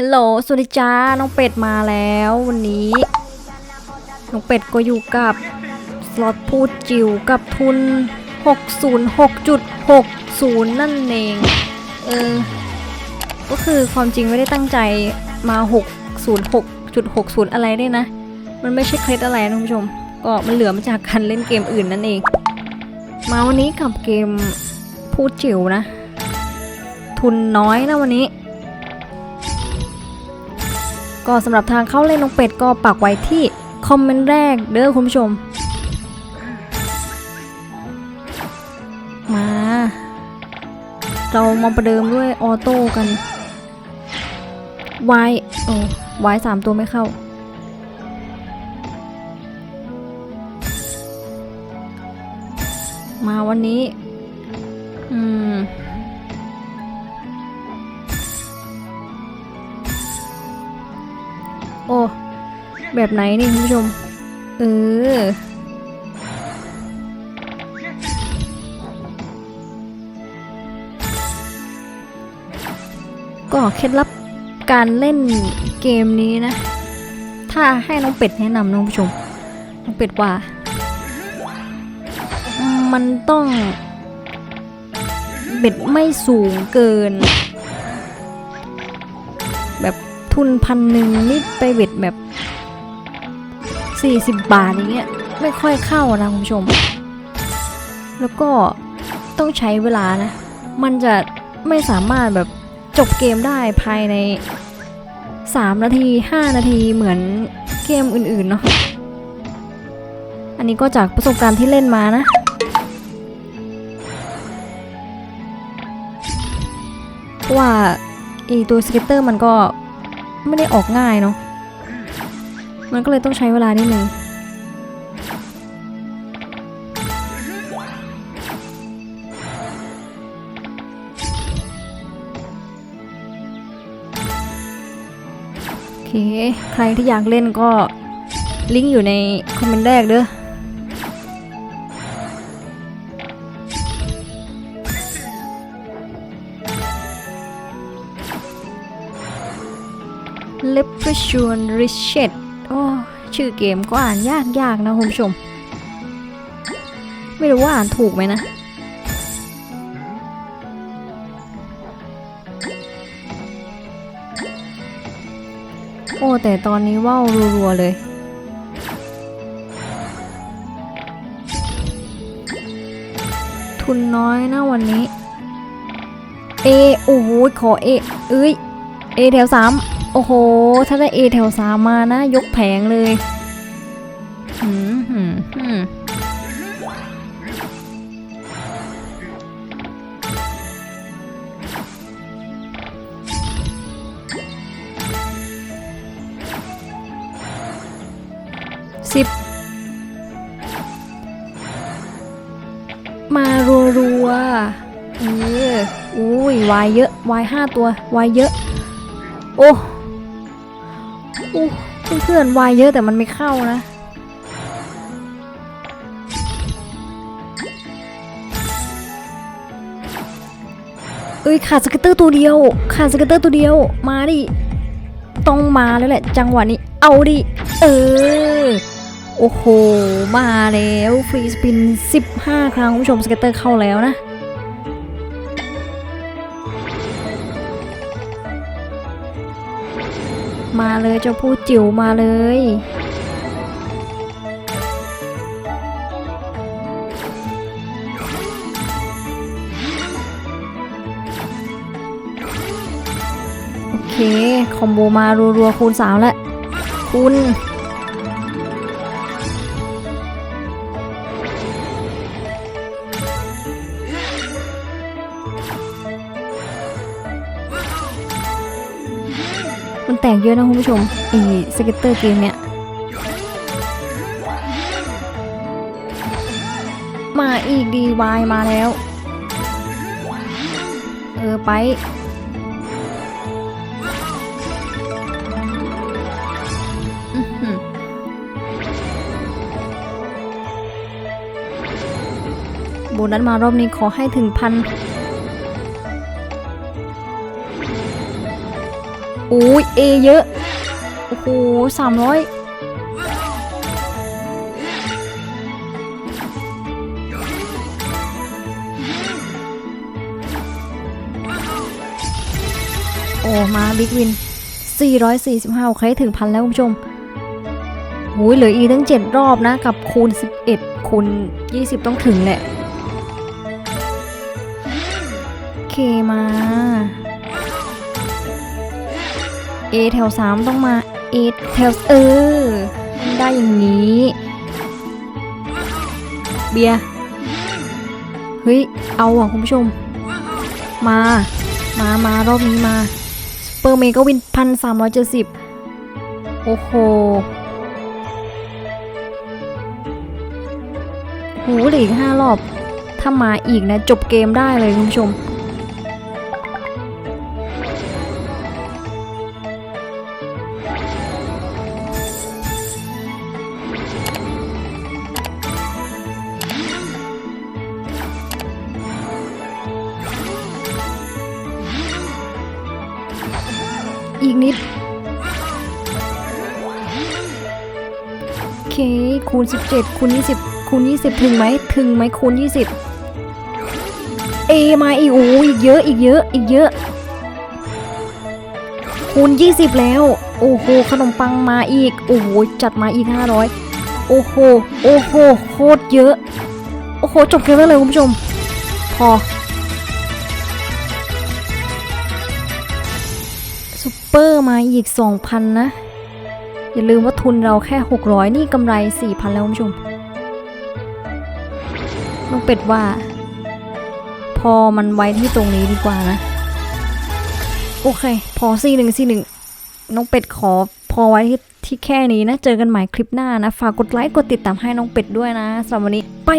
ฮัลโหลสวัสดีจ้า น้องเป็ดมาแล้ววันนี้ น้องเป็ดก็อยู่กับ สล็อตพูดจิ๋วกับทุน 606.60 นั่นเอง เออ ก็คือความจริงไม่ได้ตั้งใจมา 606.60 อะไรได้นะ มันไม่ใช่เคล็ดอะไรนะคุณผู้ชม ก็มันเหลือมาจากการเล่นเกมอื่นนั่นเอง มาวันนี้กับเกมพูดจิ๋วนะ ทุนน้อยนะวันนี้ ก็สำหรับทางเข้าเล่นน้องเป็ดก็ปักไว้ที่คอมเมนต์แรกเด้อคุณผู้ชม มา เรามาประเดิมด้วยออโต้กันวายโอ้วายสามตัวไม่เข้า มาวันนี้ อืม โอ้ แบบไหนนี่คุณผู้ชม เออ ก็เคล็ดลับการเล่นเกมนี้นะ ถ้าให้น้องเป็ดแนะนำน้องผู้ชม น้องเป็ดว่า มันต้องเบ็ดไม่สูงเกิน ทุนพันหนึ่งนี่ไปเบ็ดแบบ 40 บาทอย่างเงี้ยไม่ค่อยเข้านะคุณผู้ชม แล้วก็ต้องใช้เวลานะ มันจะไม่สามารถแบบจบเกมได้ภายใน 3 นาที 5 นาทีเหมือนเกมอื่นๆเนาะอันนี้ก็จากประสบการณ์ที่เล่นมานะ ว่าไอตัวสเก็ตเตอร์มันก็ ไม่ได้ออกง่ายเนาะมันก็เลยต้องใช้เวลานิดนึงโอเคใครที่อยากเล่นก็ลิงก์อยู่ในคอมเมนต์แรกเด้อ เลปชวนริชเชตโอ้ชื่อเกมก็อ่านยากๆนะคุณผู้ชม ไม่รู้ว่าอ่านถูกไหมนะ โอ้ แต่ตอนนี้ว่าวรัวๆเลยทุนน้อยนะวันนี้ เอ โอ้โหขอเอ เอ้ย เอแถวสาม โอ้โห ถ้าได้เอแถวสามมานะ ยกแผงเลยหืมหืมหืมสิบมารัวๆเอออุ้ยวายเยอะ วายห้าตัว วายเยอะ โอ้ อ้เพื่อนวายเยอะแต่มันไม่เข้านะเอ้ยขาดสเก็ตเตอร์ตัวเดียว ขาดสเก็ตเตอร์ตัวเดียว มาดิ ต้องมาแล้วแหละ จังหวะนี้ เอาดิ เออ โอ้โห มาแล้ว ฟรีสปิน 15 ครั้งคุณผู้ชมสเก็ตเตอร์เข้าแล้วนะ มาเลยเจ้าผู้จิ๋วมาเลย โอเค คอมโบมารัวๆคูณสามแล้ว คุณ มันแตกเยอะนะคุณผู้ชมไอ้สเก็ตเตอร์เกมเนี้ยมาอีกดีวายมาแล้ว เออไปอื้อหือโบนัสมารอบนี้ขอให้ถึงพัน อ้ยเอเยอะ โอ้โหสามร้อยโอ้ มาบิ๊กวิน 445 โอเค ถึงพันแล้วคุณผู้ชมโอ้ยเหลืออีกตั้ง 7 รอบนะ กับคูณ 11 คูณ 20 ต้องถึงแหละ โอเคมา A แถว 3 ต้องมา A แถวเออได้อย่างนี้ เบียเฮ้ย เอาอะคุณผู้ชม มา มามารอบนี้มาสเปอร์เมก็วินพันสามร้อยเจ็ดสิบโอ้โหโหเหลืออีกห้ารอบ ถ้ามาอีกนะ จบเกมได้เลยคุณผู้ชม อีกนิด โอเค คูณ 17 คูณ 20 คูณ 20 ถึงไหม ถึงไหมคูณ 20 เอมาอีกโอ้อีกเยอะอีกเยอะอีกเยอะ คูณ 20 แล้ว โอ้โห ขนมปังมาอีก โอ้โห จัดมาอีก 500 โอ้โห โอ้โห โคตรเยอะ โอ้โห จบเกมแล้วเลยคุณผู้ชม พอ ปอร์มาอีก 2,000 นะ อย่าลืมว่าทุนเราแค่ 600 นี่กำไร 4,000 แล้วคุณผู้ชมน้องเป็ดว่า พอมันไว้ที่ตรงนี้ดีกว่านะ โอเค พอ C1 C1 น้องเป็ดขอพอไว้ที่ที่แค่นี้นะ เจอกันใหม่คลิปหน้านะ ฝากกดไลค์ กดติดตามให้น้องเป็ดด้วยนะสำหรับวันนี้ไป